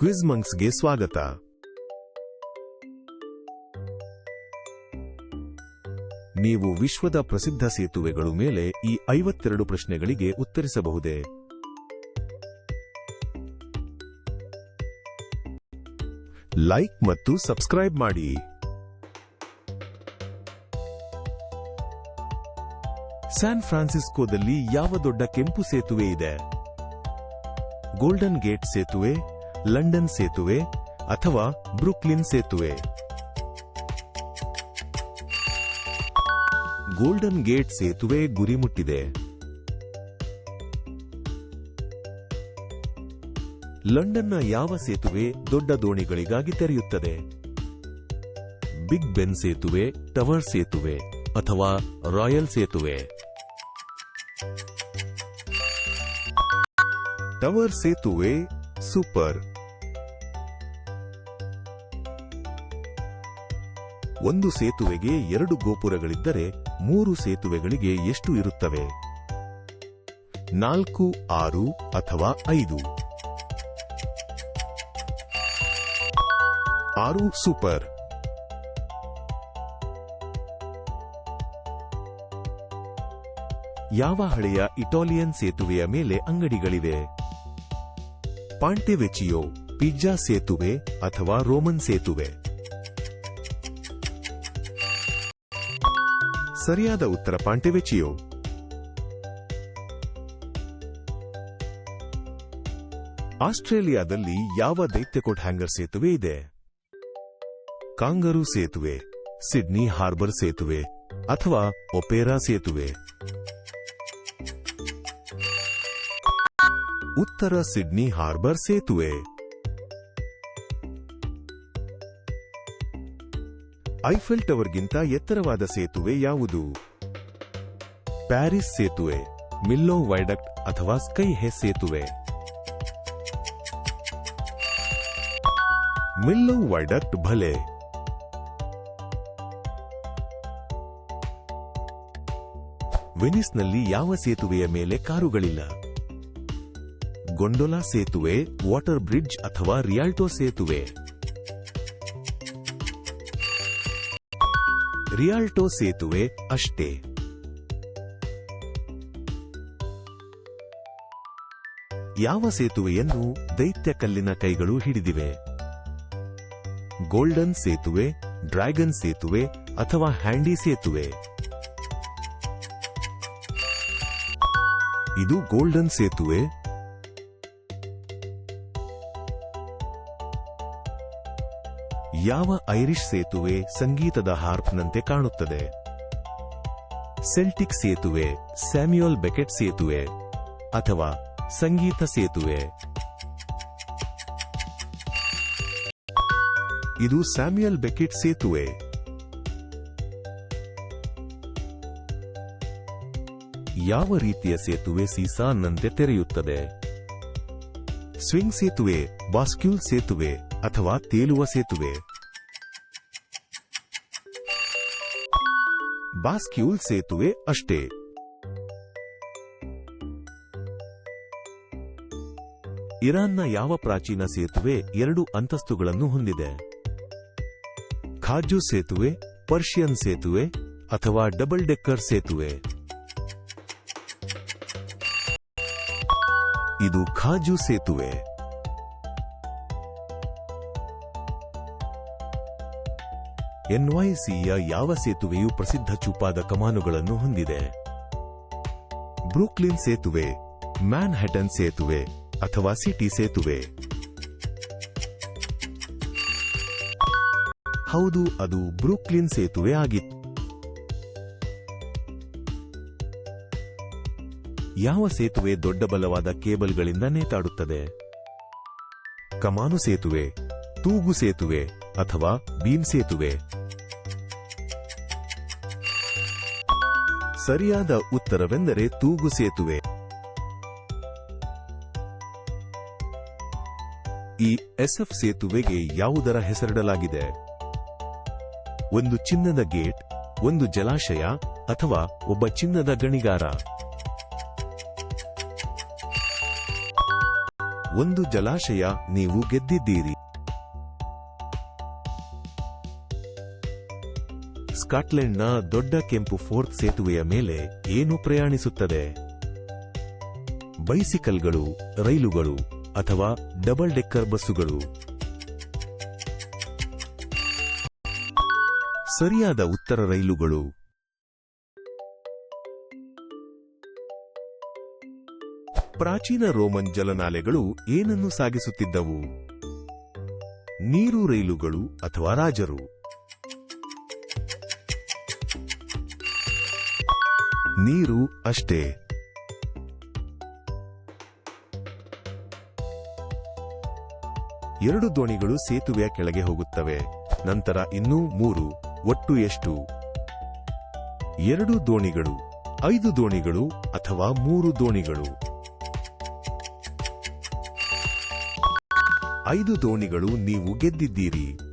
Quiz ಮಂಕ್ಸ್ಗೆ ಸ್ವಾಗತ. ನೀವು ವಿಶ್ವದ ಪ್ರಸಿದ್ಧ ಸೇತುವೆಗಳು ಮೇಲೆ ಈ ಐವತ್ತೆರಡು ಪ್ರಶ್ನೆಗಳಿಗೆ ಉತ್ತರಿಸಬಹುದೇ? ಲೈಕ್ ಮತ್ತು ಸಬ್ಸ್ಕ್ರೈಬ್ ಮಾಡಿ. ಸ್ಯಾನ್ ಫ್ರಾನ್ಸಿಸ್ಕೋದಲ್ಲಿ ಯಾವ ದೊಡ್ಡ ಕೆಂಪು ಸೇತುವೆ ಇದೆ? ಗೋಲ್ಡನ್ ಗೇಟ್ ಸೇತುವೆ ಲಂಡನ್ ಸೇತುವೆ ಅಥವಾ ಬ್ರುಕ್ಲಿನ್ ಸೇತುವೆ. ಗೋಲ್ಡನ್ ಗೇಟ್ ಸೇತುವೆ ಗುರಿ ಮುಟ್ಟಿದೆ ಲಂಡನ್ನ ಯಾವ ಸೇತುವೆ ದೊಡ್ಡ ದೋಣಿಗಳಿಗಾಗಿ ತೆರೆಯುತ್ತದೆ? ಬಿಗ್ ಬೆನ್ ಸೇತುವೆ, ಟವರ್ ಸೇತುವೆ ಅಥವಾ ರಾಯಲ್ ಸೇತುವೆ? ಟವರ್ ಸೇತುವೆ ಸೂಪರ್. ಒಂದು ಸೇತುವೆಗೆ ಎರಡು ಗೋಪುರಗಳಿದ್ದರೆ ಮೂರು ಸೇತುವೆಗಳಿಗೆ ಎಷ್ಟು ಇರುತ್ತವೆ? ನಾಲ್ಕು, ಆರು ಅಥವಾ ಐದು? ಆರು, ಸೂಪರ್. ಯಾವ ಹಳೆಯ ಇಟಾಲಿಯನ್ ಸೇತುವೆಯ ಮೇಲೆ ಅಂಗಡಿಗಳಿವೆ? ಪಾಂಟೆವೆಚಿಯೋ, ಪಿಜ್ಜಾ ಸೇತುವೆ ಅಥವಾ ರೋಮನ್ ಸೇತುವೆ? ಸರಿಯಾದ ಉತ್ತರ ಪಾಂಟೆವೆಚಿಯೋ ಆಸ್ಟ್ರೇಲಿಯಾದಲ್ಲಿ ಯಾವ ದೈತ್ಯಕೋಟ್ ಹ್ಯಾಂಗರ್ ಸೇತುವೆ ಇದೆ? ಕಾಂಗರು ಸೇತುವೆ, ಸಿಡ್ನಿ ಹಾರ್ಬರ್ ಸೇತುವೆ ಅಥವಾ ಒಪೇರಾ ಸೇತುವೆ? ಉತ್ತರ ಸಿಡ್ನಿ ಹಾರ್ಬರ್ ಸೇತುವೆ. ಐಫೆಲ್ ಟವರ್ಗಿಂತ ಎತ್ತರವಾದ ಸೇತುವೆ ಯಾವುದು? ಪ್ಯಾರಿಸ್ ಸೇತುವೆ, ಮಿಲ್ಲೋ ವೈಡಕ್ಟ್ ಅಥವಾ ಸ್ಕೈ ಹೆ ಸೇತುವೆ? ಮಿಲ್ಲೋ ವೈಡಕ್ಟ್ ಭಲೆ. ವೆನಿಸ್ನಲ್ಲಿ ಯಾವ ಸೇತುವೆಯ ಮೇಲೆ ಕಾರುಗಳಿಲ್ಲ? ಗೊಂಡೊಲಾ ಸೇತುವೆ, ವಾಟರ್ ಬ್ರಿಡ್ಜ್ ಅಥವಾ ರಿಯಾಲ್ಟೋ ಸೇತುವೆ? ರಿಯಾಲ್ಟೋ ಸೇತುವೆ ಅಷ್ಟೇ. ಯಾವ ಸೇತುವೆಯನ್ನು ದೈತ್ಯ ಕಲ್ಲಿನ ಕೈಗಳು ಹಿಡಿದಿವೆ? ಗೋಲ್ಡನ್ ಸೇತುವೆ, ಡ್ರ್ಯಾಗನ್ ಸೇತುವೆ ಅಥವಾ ಹ್ಯಾಂಡಿ ಸೇತುವೆ? ಇದು ಗೋಲ್ಡನ್ ಸೇತುವೆ ಯಾವ ಐರಿಷ್ ಸೇತುವೆ ಸಂಗೀತದ ಹಾರ್ಪ್ನಂತೆ ಕಾಣುತ್ತದೆ? ಸೆಲ್ಟಿಕ್ ಸೇತುವೆ, ಸ್ಯಾಮ್ಯುಯಲ್ ಬೆಕೆಟ್ ಸೇತುವೆ, ಅಥವಾ ಸಂಗೀತ ಸೇತುವೆ? ಇದು ಸ್ಯಾಮ್ಯುಯಲ್ ಬೆಕೆಟ್ ಸೇತುವೆ. ಯಾವ ರೀತಿಯ ಸೇತುವೆ ಸೀಸಾನ್ನಂತೆ ತೆರೆಯುತ್ತದೆ? ಸ್ವಿಂಗ್ ಸೇತುವೆ ಬಾಸ್ಕ್ಯೂಲ್ ಸೇತುವೆ, ಅಥವಾ ತೇಲುವ ಸೇತುವೆ? ಬಾಸ್ಕ್ಯೂಲ್ ಸೇತುವೆ ಅಷ್ಟೇ. ಇರಾನ್ನ ಯಾವ ಪ್ರಾಚೀನ ಸೇತುವೆ ಎರಡು ಅಂತಸ್ತುಗಳನ್ನು ಹೊಂದಿದೆ? ಖಾಜು ಸೇತುವೆ, ಪರ್ಷಿಯನ್ ಸೇತುವೆ, ಅಥವಾ ಡಬಲ್ ಡೆಕ್ಕರ್ ಸೇತುವೆ? ಇದು ಖಾಜು ಸೇತುವೆ. ಎನ್ವೈಸಿಯ ಯಾವ ಸೇತುವೆಯು ಪ್ರಸಿದ್ಧ ಚೂಪಾದ ಕಮಾನುಗಳನ್ನು ಹೊಂದಿದೆ? ಬ್ರೂಕ್ಲಿನ್ ಸೇತುವೆ, ಮ್ಯಾನ್ಹ್ಯಾಟನ್ ಸೇತುವೆ ಅಥವಾ ಸಿಟಿ ಸೇತುವೆ? ಹೌದು, ಅದು ಬ್ರೂಕ್ಲಿನ್ ಸೇತುವೆ ಆಗಿತ್ತು ಯಾವ ಸೇತುವೆ ದೊಡ್ಡ ಬಲವಾದ ಕೇಬಲ್ಗಳಿಂದ ನೇತಾಡುತ್ತದೆ? ಕಮಾನು ಸೇತುವೆ, ತೂಗು ಸೇತುವೆ ಅಥವಾ ಬೀಮ್ ಸೇತುವೆ? ಸರಿಯಾದ ಉತ್ತರವೆಂದರೆ ತೂಗು ಸೇತುವೆ. ಈ ಎಸ್ಎಫ್ ಸೇತುವೆಗೆ ಯಾವುದರ ಹೆಸರಿಡಲಾಗಿದೆ? ಒಂದು ಚಿನ್ನದ ಗೇಟ್, ಒಂದು ಜಲಾಶಯ ಅಥವಾ ಒಬ್ಬ ಚಿನ್ನದ ಗಣಿಗಾರ? ಒಂದು ಜಲಾಶಯ ನೀವು ಗೆದ್ದಿದ್ದೀರಿ. ಸ್ಕಾಟ್ಲೆಂಡ್ನ ದೊಡ್ಡ ಕೆಂಪು ಫೋರ್ತ್ ಸೇತುವೆಯ ಮೇಲೆ ಏನು ಪ್ರಯಾಣಿಸುತ್ತದೆ? ಬೈಸಿಕಲ್ಗಳು, ರೈಲುಗಳು ಅಥವಾ ಡಬಲ್ ಡೆಕ್ಕರ್ ಬಸ್ಸುಗಳು? ಸರಿಯಾದ ಉತ್ತರ ರೈಲುಗಳು? ಪ್ರಾಚೀನ ರೋಮನ್ ಜಲನಾಲೆಗಳು ಏನನ್ನು ಸಾಗಿಸುತ್ತಿದ್ದವು? ನೀರು ರೈಲುಗಳು ಅಥವಾ ರಾಜರು? ನೀರು ಅಷ್ಟೇ. ಎರಡು ದೋಣಿಗಳು ಸೇತುವೆಯ ಕೆಳಗೆ ಹೋಗುತ್ತವೆ. ನಂತರ ಇನ್ನೂ ಮೂರು, ಒಟ್ಟು ಎಷ್ಟು? ಎರಡು ದೋಣಿಗಳು, ಐದು ದೋಣಿಗಳು ಅಥವಾ ಮೂರು ದೋಣಿಗಳು? ಐದು ದೋಣಿಗಳು ನೀವು ಗೆದ್ದಿದ್ದೀರಿ.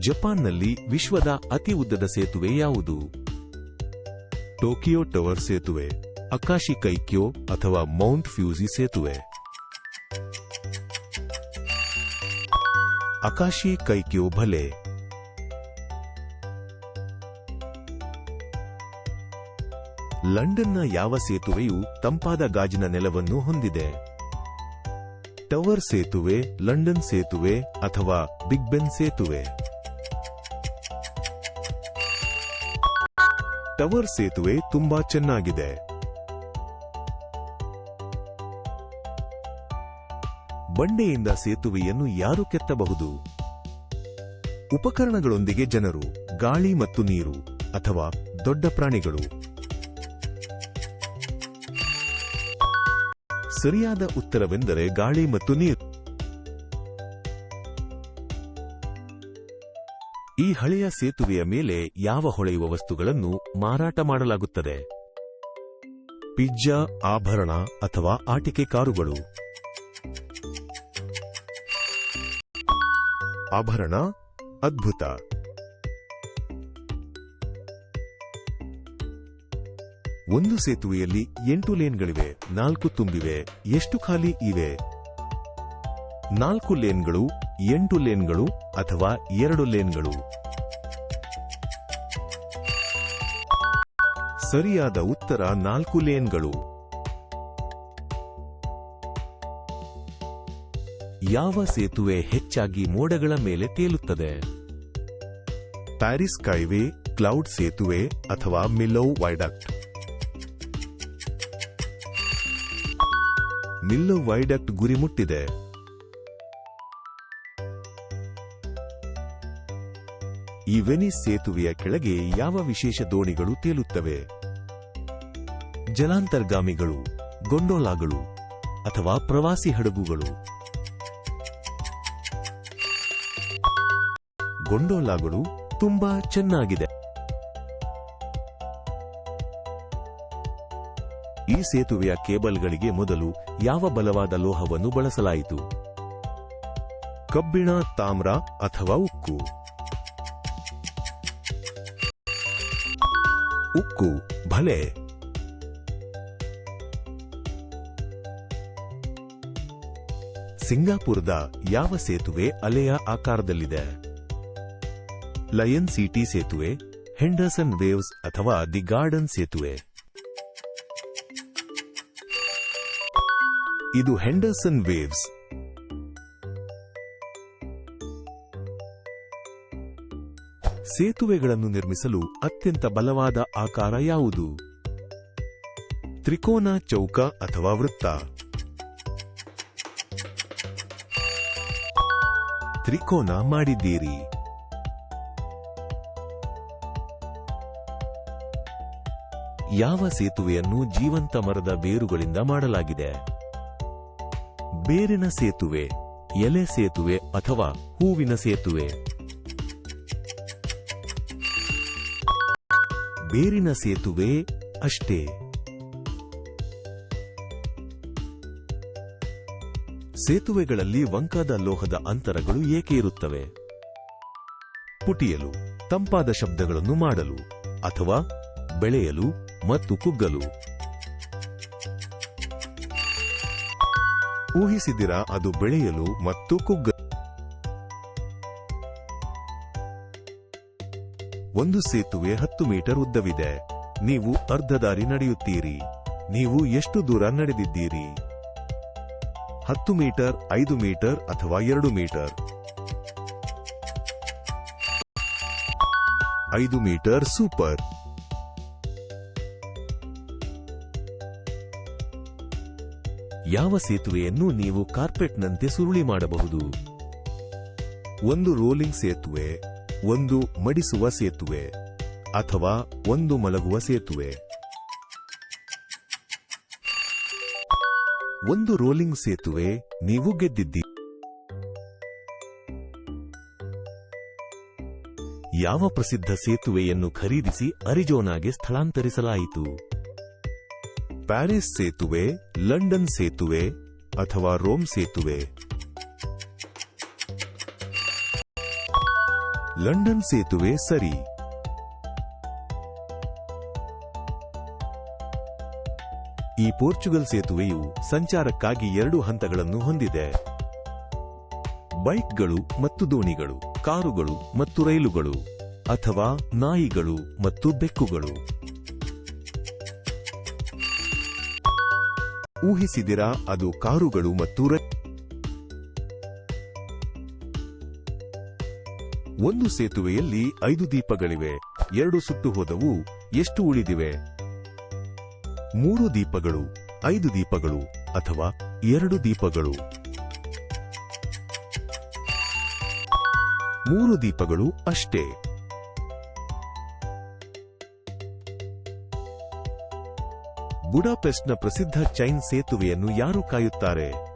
ಜಪಾನ್ನಲ್ಲಿ ವಿಶ್ವದ ಅತಿ ಉದ್ದದ ಸೇತುವೆ ಯಾವುದು? ಟೋಕಿಯೋ ಟವರ್ ಸೇತುವೆ, ಅಕಾಶಿ ಕೈಕ್ಯೋ ಅಥವಾ ಮೌಂಟ್ ಫ್ಯೂಸಿ ಸೇತುವೆ? ಅಕಾಶಿ ಕೈಕ್ಯೋ ಭಲೆ. ಲಂಡನ್ನ ಯಾವ ಸೇತುವೆಯು ತಂಪಾದ ಗಾಜಿನ ನೆಲವನ್ನು ಹೊಂದಿದೆ? ಟವರ್ ಸೇತುವೆ, ಲಂಡನ್ ಸೇತುವೆ ಅಥವಾ ಬಿಗ್ ಬೆನ್ ಸೇತುವೆ? ಟವರ್ ಸೇತುವೆ ತುಂಬಾ ಚೆನ್ನಾಗಿದೆ. ಬಂಡೆಯಿಂದ ಸೇತುವೆಯನ್ನು ಯಾರು ಕೆತ್ತಬಹುದು? ಉಪಕರಣಗಳೊಂದಿಗೆ ಜನರು, ಗಾಳಿ ಮತ್ತು ನೀರು, ಅಥವಾ ದೊಡ್ಡ ಪ್ರಾಣಿಗಳು. ಸರಿಯಾದ ಉತ್ತರವೆಂದರೆ ಗಾಳಿ ಮತ್ತು ನೀರು. ಹಳೆಯ ಸೇತುವೆಯ ಮೇಲೆ ಯಾವ ಹೊಳೆಯುವ ವಸ್ತುಗಳನ್ನು ಮಾರಾಟ ಮಾಡಲಾಗುತ್ತದೆ? ಪಿಜ್ಜಾ, ಆಭರಣ ಅಥವಾ ಆಟಿಕೆ ಕಾರುಗಳು. ಆಭರಣ, ಅದ್ಭುತ. ಒಂದು ಸೇತುವೆಯಲ್ಲಿ ಎಂಟು ಲೇನ್ಗಳಿವೆ, ನಾಲ್ಕು ತುಂಬಿವೆ, ಎಷ್ಟು ಖಾಲಿ ಇವೆ? ನಾಲ್ಕು ಲೇನ್ಗಳು, ಎಂಟು ಲೇನ್ಗಳು ಅಥವಾ ಎರಡು ಲೇನ್ಗಳು? ಸರಿಯಾದ ಉತ್ತರ ನಾಲ್ಕು ಲೇನ್ಗಳು. ಯಾವ ಸೇತುವೆ ಹೆಚ್ಚಾಗಿ ಮೋಡಗಳ ಮೇಲೆ ತೇಲುತ್ತದೆ? ಪ್ಯಾರಿಸ್ ಕೈವೇ ಕ್ಲೌಡ್ ಸೇತುವೆ ಅಥವಾ ಮಿಲ್ಲೋ ವೈಡಕ್ಟ್? ಮಿಲ್ಲೋ ವೈಡಕ್ಟ್ ಗುರಿ ಮುಟ್ಟಿದೆ. ಈ ವೆನಿಸ್ ಸೇತುವೆಯ ಕೆಳಗೆ ಯಾವ ವಿಶೇಷ ದೋಣಿಗಳು ತೇಲುತ್ತವೆ? ಜಲಾಂತರ್ಗಾಮಿಗಳು, ಗೊಂಡೋಲಾಗಳು ಅಥವಾ ಪ್ರವಾಸಿ ಹಡಗುಗಳು? ಗೊಂಡೋಲಾಗಳು ತುಂಬಾ ಚೆನ್ನಾಗಿದೆ. ಈ ಸೇತುವೆಯ ಕೇಬಲ್ಗಳಿಗೆ ಮೊದಲು ಯಾವ ಬಲವಾದ ಲೋಹವನ್ನು ಬಳಸಲಾಯಿತು? ಕಬ್ಬಿಣ, ತಾಮ್ರ ಅಥವಾ ಉಕ್ಕು? ಉಕ್ಕು, ಭಲೆ. ಸಿಂಗಾಪುರದ ಯಾವ ಸೇತುವೆ ಅಲೆಯ ಆಕಾರದಲ್ಲಿದೆ? ಲಯನ್ ಸಿಟಿ ಸೇತುವೆ, ಹೆಂಡರ್ಸನ್ ವೇವ್ಸ್ ಅಥವಾ ದಿ ಗಾರ್ಡನ್ ಸೇತುವೆ? ಇದು ಹೆಂಡರ್ಸನ್ ವೇವ್ಸ್ ಸೇತುವೆಗಳನ್ನು ನಿರ್ಮಿಸಲು ಅತ್ಯಂತ ಬಲವಾದ ಆಕಾರ ಯಾವುದು? ತ್ರಿಕೋನ, ಚೌಕ ಅಥವಾ ವೃತ್ತ? ತ್ರಿಕೋನ ಮಾಡಿದ್ದೀರಿ. ಯಾವ ಸೇತುವೆಯನ್ನು ಜೀವಂತ ಮರದ ಬೇರುಗಳಿಂದ ಮಾಡಲಾಗಿದೆ? ಬೇರಿನ ಸೇತುವೆ, ಎಲೆ ಸೇತುವೆ ಅಥವಾ ಹೂವಿನ ಸೇತುವೆ? ಬೇರಿನ ಸೇತುವೆ ಅಷ್ಟೇ. ಸೇತುವೆಗಳಲ್ಲಿ ವಂಕಾದ ಲೋಹದ ಅಂತರಗಳು ಏಕೆ ಇರುತ್ತವೆ? ಪುಟಿಯಲು ತಂಪಾದ ಶಬ್ದಗಳನ್ನು ಮಾಡಲು, ಅಥವಾ ಬೆಳೆಯಲು ಮತ್ತು ಕುಗ್ಗಲು. ಊಹಿಸಿದಿರ ಅದು ಬೆಳೆಯಲು ಮತ್ತು ಕುಗ್ಗಲು ಒಂದು ಸೇತುವೆ ಹತ್ತು ಮೀಟರ್ ಉದ್ದವಿದೆ. ನೀವು ಅರ್ಧ ದಾರಿ ನಡೆಯುತ್ತೀರಿ. ನೀವು ಎಷ್ಟು ದೂರ ನಡೆದಿದ್ದೀರಿ? ಹತ್ತು ಮೀಟರ್, ಐದು ಮೀಟರ್ ಅಥವಾ ಎರಡು ಮೀಟರ್? ಐದು ಮೀಟರ್ ಸೂಪರ್. ಯಾವ ಸೇತುವೆಯನ್ನು ನೀವು ಕಾರ್ಪೆಟ್ನಂತೆ ಸುರುಳಿ ಮಾಡಬಹುದು? ಒಂದು ರೋಲಿಂಗ್ ಸೇತುವೆ ಒಂದು ಮಡಿಸುವ ಸೇತುವೆ ಅಥವಾ ಒಂದು ಮಲಗುವ ಸೇತುವೆ. ಒಂದು ರೋಲಿಂಗ್ ಸೇತುವೆ, ನೀವು ಗೆದ್ದಿದ್ದೀರಿ. ಯಾವ ಪ್ರಸಿದ್ಧ ಸೇತುವೆಯನ್ನು ಖರೀದಿಸಿ ಅರಿಜೋನಾಗೆ ಸ್ಥಳಾಂತರಿಸಲಾಯಿತು? ಪ್ಯಾರಿಸ್ ಸೇತುವೆ, ಲಂಡನ್ ಸೇತುವೆ ಅಥವಾ ರೋಮ್ ಸೇತುವೆ? ಲಂಡನ್ ಸೇತುವೆ ಸರಿ. ಈ ಪೋರ್ಚುಗಲ್ ಸೇತುವೆಯು ಸಂಚಾರಕ್ಕಾಗಿ ಎರಡು ಹಂತಗಳನ್ನು ಹೊಂದಿದೆ. ಬೈಕ್ಗಳು ಮತ್ತು ದೋಣಿಗಳು, ಕಾರುಗಳು ಮತ್ತು ರೈಲುಗಳು, ಅಥವಾ ನಾಯಿಗಳು ಮತ್ತು ಬೆಕ್ಕುಗಳು. ಊಹಿಸಿದಿರಾ ಅದು ಕಾರುಗಳು ಮತ್ತು ಒಂದು ಸೇತುವೆಯಲ್ಲಿ ಐದು ದೀಪಗಳಿವೆ, ಎರಡು ಸುಟ್ಟು ಹೋದವು ಎಷ್ಟು ಉಳಿದಿವೆ? ಮೂರು ದೀಪಗಳು, ಐದು ದೀಪಗಳು ಅಥವಾ ಎರಡು ದೀಪಗಳು? ಮೂರು ದೀಪಗಳು ಅಷ್ಟೇ. ಬುಡಾಪೆಸ್ಟ್ನ ಪ್ರಸಿದ್ಧ ಚೈನ್ ಸೇತುವೆಯನ್ನು ಯಾರು ಕಾಯುತ್ತಾರೆ?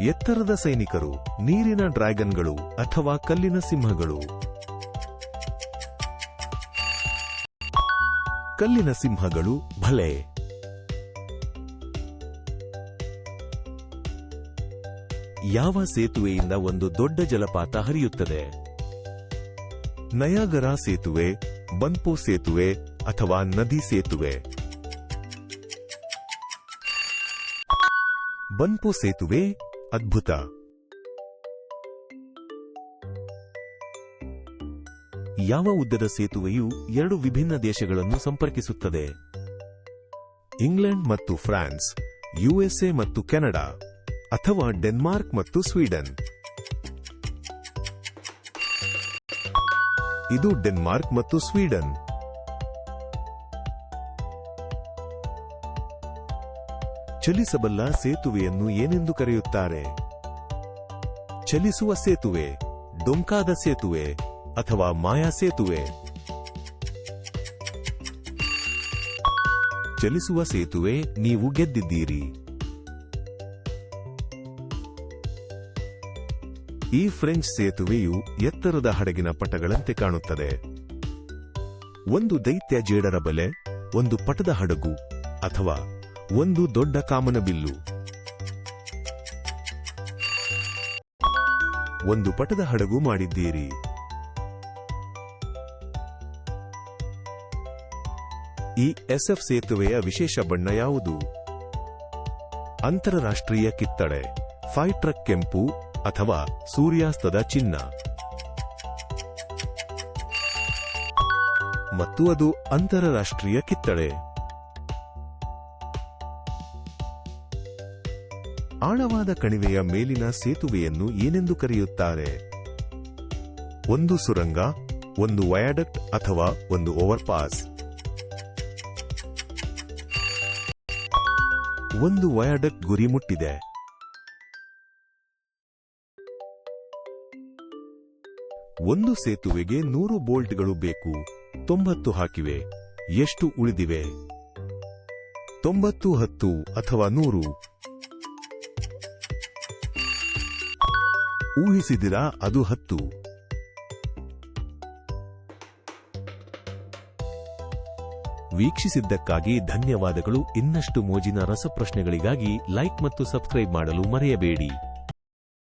ಎತ್ತರದ ಸೈನಿಕರು, ನೀರಿನ ಡ್ರ್ಯಾಗನ್ಗಳು ಅಥವಾ ಕಲ್ಲಿನ ಸಿಂಹಗಳು. ಕಲ್ಲಿನ ಸಿಂಹಗಳು ಭಲೆ. ಯಾವ ಸೇತುವೆಯಿಂದ ಒಂದು ದೊಡ್ಡ ಜಲಪಾತ ಹರಿಯುತ್ತದೆ? ನಯಾಗರ ಸೇತುವೆ ಬನ್ಪೋ ಸೇತುವೆ ಅಥವಾ ನದಿ ಸೇತುವೆ? ಬನ್ಪೋ ಸೇತುವೆ ಅದ್ಭುತ. ಯಾವ ಉದ್ದದ ಸೇತುವೆಯು ಎರಡು ವಿಭಿನ್ನ ದೇಶಗಳನ್ನು ಸಂಪರ್ಕಿಸುತ್ತದೆ? ಇಂಗ್ಲೆಂಡ್ ಮತ್ತು ಫ್ರಾನ್ಸ್, ಯುಎಸ್ಎ ಮತ್ತು ಕೆನಡಾ, ಅಥವಾ ಡೆನ್ಮಾರ್ಕ್ ಮತ್ತು ಸ್ವೀಡನ್? ಇದು ಡೆನ್ಮಾರ್ಕ್ ಮತ್ತು ಸ್ವೀಡನ್. ಚಲಿಸಬಲ್ಲ ಸೇತುವೆಯನ್ನು ಏನೆಂದು ಕರೆಯುತ್ತಾರೆ? ಚಲಿಸುವ ಸೇತುವೆ, ಡೊಂಕಾದ ಸೇತುವೆ ಅಥವಾ ಮಾಯಾ ಸೇತುವೆ? ಚಲಿಸುವ ಸೇತುವೆ, ನೀವು ಗೆದ್ದಿದ್ದೀರಿ. ಈ ಫ್ರೆಂಚ್ ಸೇತುವೆಯು ಎತ್ತರದ ಹಡಗಿನ ಪಟಗಳಂತೆ ಕಾಣುತ್ತದೆ. ಒಂದು ದೈತ್ಯ ಜೇಡರ ಬಲೆ, ಒಂದು ಪಟದ ಹಡಗು ಅಥವಾ ಒಂದು ದೊಡ್ಡ ಕಾಮನಬಿಲ್ಲು ಒಂದು ಪಟದ ಹಡಗು ಮಾಡಿದ್ದೀರಿ. ಈ ಎಸ್ಎಫ್ ಸೇತುವೆಯ ವಿಶೇಷ ಬಣ್ಣ ಯಾವುದು? ಅಂತಾರಾಷ್ಟ್ರೀಯ ಕಿತ್ತಳೆ ಫೈಟ್ರಕ್ ಕೆಂಪು ಅಥವಾ ಸೂರ್ಯಾಸ್ತದ ಚಿನ್ನ? ಮತ್ತು ಅದು ಅಂತರರಾಷ್ಟ್ರೀಯ ಕಿತ್ತಳೆ. ಆಳವಾದ ಕಣಿವೆಯ ಮೇಲಿನ ಸೇತುವೆಯನ್ನು ಏನೆಂದು ಕರೆಯುತ್ತಾರೆ? ಒಂದು ಸುರಂಗ, ಒಂದು ವಯಾಡಕ್ಟ್ ಅಥವಾ ಒಂದು ಓವರ್ಪಾಸ್? ಒಂದು ವಯಾಡಕ್ಟ್ ಗುರಿ ಮುಟ್ಟಿದೆ. ಒಂದು ಸೇತುವೆಗೆ ನೂರು ಬೋಲ್ಟ್ಗಳು ಬೇಕು, ತೊಂಬತ್ತು ಹಾಕಿವೆ, ಎಷ್ಟು ಉಳಿದಿವೆ? ತೊಂಬತ್ತು, ಹತ್ತು ಅಥವಾ ನೂರು? ಊಹಿಸಿದಿರಾ ಅದು ಹತ್ತು? ವೀಕ್ಷಿಸಿದ್ದಕ್ಕಾಗಿ ಧನ್ಯವಾದಗಳು. ಇನ್ನಷ್ಟು ಮೋಜಿನ ರಸಪ್ರಶ್ನೆಗಳಿಗಾಗಿ ಲೈಕ್ ಮತ್ತು ಸಬ್ಸ್ಕ್ರೈಬ್ ಮಾಡಲು ಮರೆಯಬೇಡಿ.